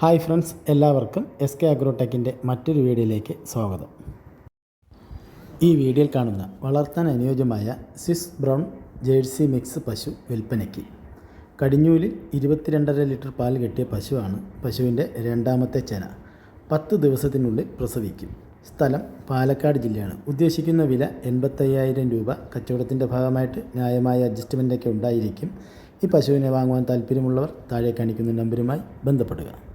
Hi friends എല്ലാവർക്കും S K അഗ്രോടെക്കിന്റെ മറ്റൊരു വീഡിയോയിലേക്ക് സ്വാഗതം. ഈ വീഡിയോയിൽ കാണുന്ന വളർത്താൻ അനുയോജ്യമായ സ്വിസ് ബ്രൗൺ ജേഴ്സി മിക്സ് പശു വിൽപ്പനയ്ക്ക്. കടിഞ്ഞൂലിൽ ഇരുപത്തിരണ്ടര ലിറ്റർ പാൽ കെട്ടിയ പശുവാണ് പശുവിന്റെ രണ്ടാമത്തെ ചെന. പത്ത് ദിവസത്തിനുള്ളിൽ പ്രസവിക്കും. സ്ഥലം പാലക്കാട് ജില്ലയാണ്. ഉദ്ദേശിക്കുന്ന വില എൺപത്തയ്യായിരം രൂപ. കച്ചവടത്തിന്റെ ഭാഗമായിട്ട് ന്യായമായ അഡ്ജസ്റ്റ്മെന്റൊക്കെ ഉണ്ടായിരിക്കും. ഈ പശുവിനെ വാങ്ങുവാൻ താല്പര്യമുള്ളവർ താഴെ കാണിക്കുന്ന നമ്പരുമായി ബന്ധപ്പെടുക.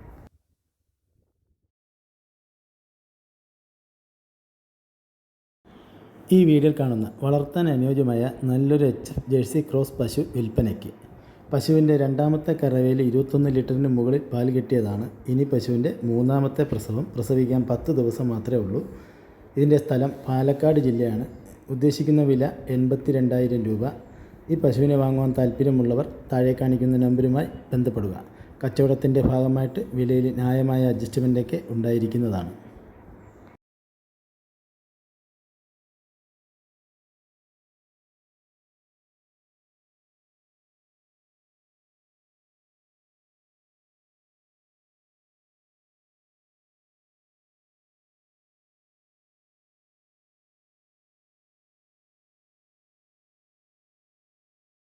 ഈ വീഡിയോയിൽ കാണുന്ന വളർത്താൻ അനുയോജ്യമായ നല്ലൊരു എച്ച് ജേഴ്സി ക്രോസ് പശു വിൽപ്പനയ്ക്ക്. പശുവിന്റെ രണ്ടാമത്തെ കറവയിൽ ഇരുപത്തൊന്ന് ലിറ്ററിന് മുകളിൽ പാൽ കിട്ടിയതാണ്. ഇനി പശുവിന്റെ മൂന്നാമത്തെ പ്രസവം പ്രസവിക്കാൻ പത്ത് ദിവസം മാത്രമേ ഉള്ളൂ. ഇതിന്റെ സ്ഥലം പാലക്കാട് ജില്ലയാണ്. ഉദ്ദേശിക്കുന്ന വില എൺപത്തി രണ്ടായിരം രൂപ. ഈ പശുവിനെ വാങ്ങുവാൻ താല്പര്യമുള്ളവർ താഴെ കാണിക്കുന്ന നമ്പരുമായി ബന്ധപ്പെടുക. കച്ചവടത്തിന്റെ ഭാഗമായിട്ട് വിലയിൽ ന്യായമായ അഡ്ജസ്റ്റ്മെന്റൊക്കെ ഉണ്ടായിരിക്കുന്നതാണ്.